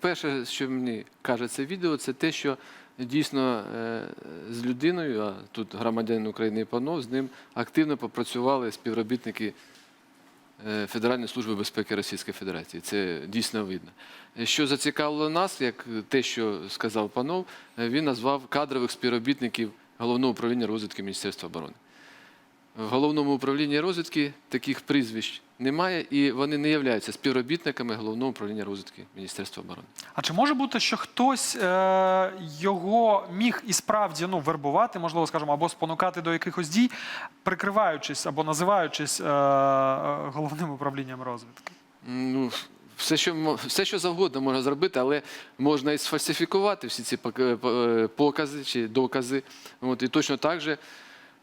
перше, що мені каже це відео, це те, що дійсно е, з людиною, а тут громадянин України і панов, з ним активно попрацювали співробітники е, Федеральної служби безпеки Російської Федерації. Це дійсно видно. Що зацікавило нас, як те, що сказав панов, е, він назвав кадрових співробітників головного управління розвідки Міністерства оборони. В головному управлінні розвідки таких прізвищ немає, і вони не являються співробітниками головного управління розвідки Міністерства оборони. А чи може бути, що хтось е, його міг і справді ну, вербувати, можливо, скажімо, або спонукати до якихось дій, прикриваючись або називаючись е, е, головним управлінням розвідки? Ну, все, що, все, що завгодно можна зробити, але можна і сфальсифікувати всі ці е, е, покази чи докази. От, і точно так же,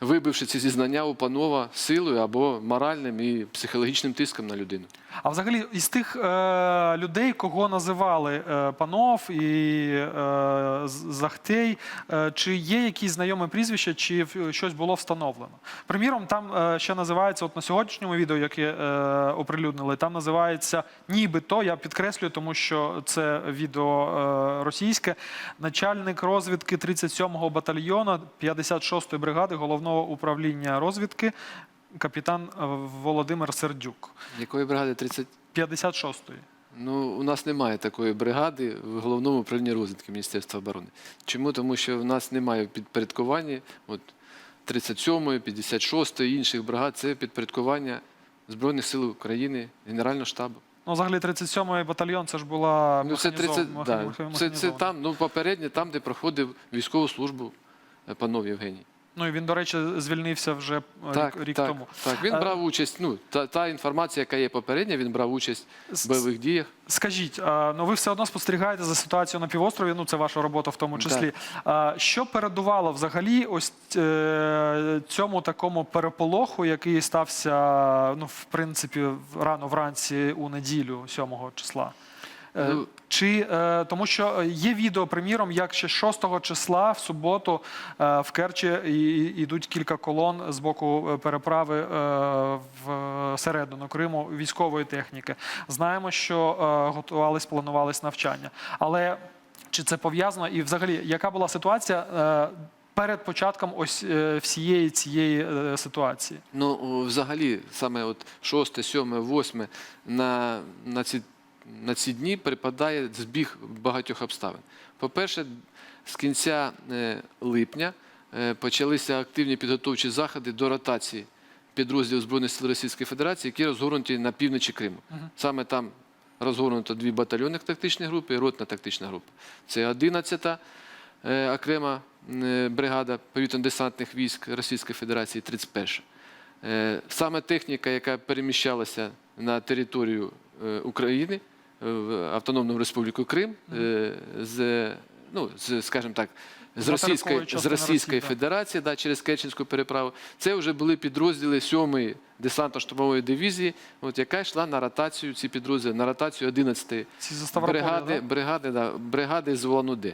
вибивши ці зізнання у панова силою або моральним і психологічним тиском на людину. А взагалі, із тих е, людей, кого називали е, панов і е, Захтей, е, чи є якісь знайомі прізвища, чи щось було встановлено? Приміром, там е, ще називається, от на сьогоднішньому відео, яке е, оприлюднили, там називається нібито, я підкреслюю, тому що це відео е, російське, начальник розвідки 37-го батальйону 56-ї бригади головного управління розвідки, капітан е, Володимир Сердюк. Якої бригади 30? 56-ї. Ну, у нас немає такої бригади в головному управлінні розвідки Міністерства оборони. Чому? Тому що в нас немає підпорядкування от 37-ї, 56-ї, інших бригад. Це підпорядкування Збройних сил України, Генерального штабу. Ну, взагалі, 37-й батальйон це ж була Ну, це 30, механізов- да, це, це там, ну, попереднє, там, де проходив військову службу е, панов Євгеній. Ну і він, до речі, звільнився вже е, Так, рік, так, тому. так. Він брав участь, ну, та, та інформація, яка є попередня, він брав участь в бойових діях. Скажіть, ну ви все одно спостерігаєте за ситуацією на півострові, ну це ваша робота в тому числі. А, Що передувало взагалі ось е, цьому такому переполоху, який стався, ну, в принципі, рано вранці у неділю, 7 числа? Е, Ну, Чи е, тому, що є відео, приміром, як ще 6 числа в суботу е, в Керчі йдуть кілька колон з боку е, переправи е, в середину Криму військової техніки. Знаємо, що е, готувались, планувались навчання. Але чи це пов'язано? І взагалі, яка була ситуація е, перед початком ось е, всієї цієї е, ситуації? Ну, взагалі, саме от 6, 7, 8 на, на, ці, на ці дні припадає збіг багатьох обставин. По-перше, з кінця е, липня е, почалися активні підготовчі заходи до ротації підрозділів Збройних сил Російської Федерації, які розгорнуті на півночі Криму. Саме там розгорнуто дві батальйонних тактичні групи і ротна тактична група. Це 11-та е, окрема бригада повітряно-десантних військ Російської Федерації, 31 Е, Саме техніка, яка переміщалася на територію України, Автономну Республіку Крим, е, з, ну, з, скажімо так, з Російської, з Російської Федерації да, через Керченську переправу. Це вже були підрозділи 7-ї десантно-штурмової дивізії, от, яка йшла на ротацію, ці підрозділи, на ротацію 11-ї Ці за Ставрополя, бригади, да? бригади, да, бригади з Улан-Удэ.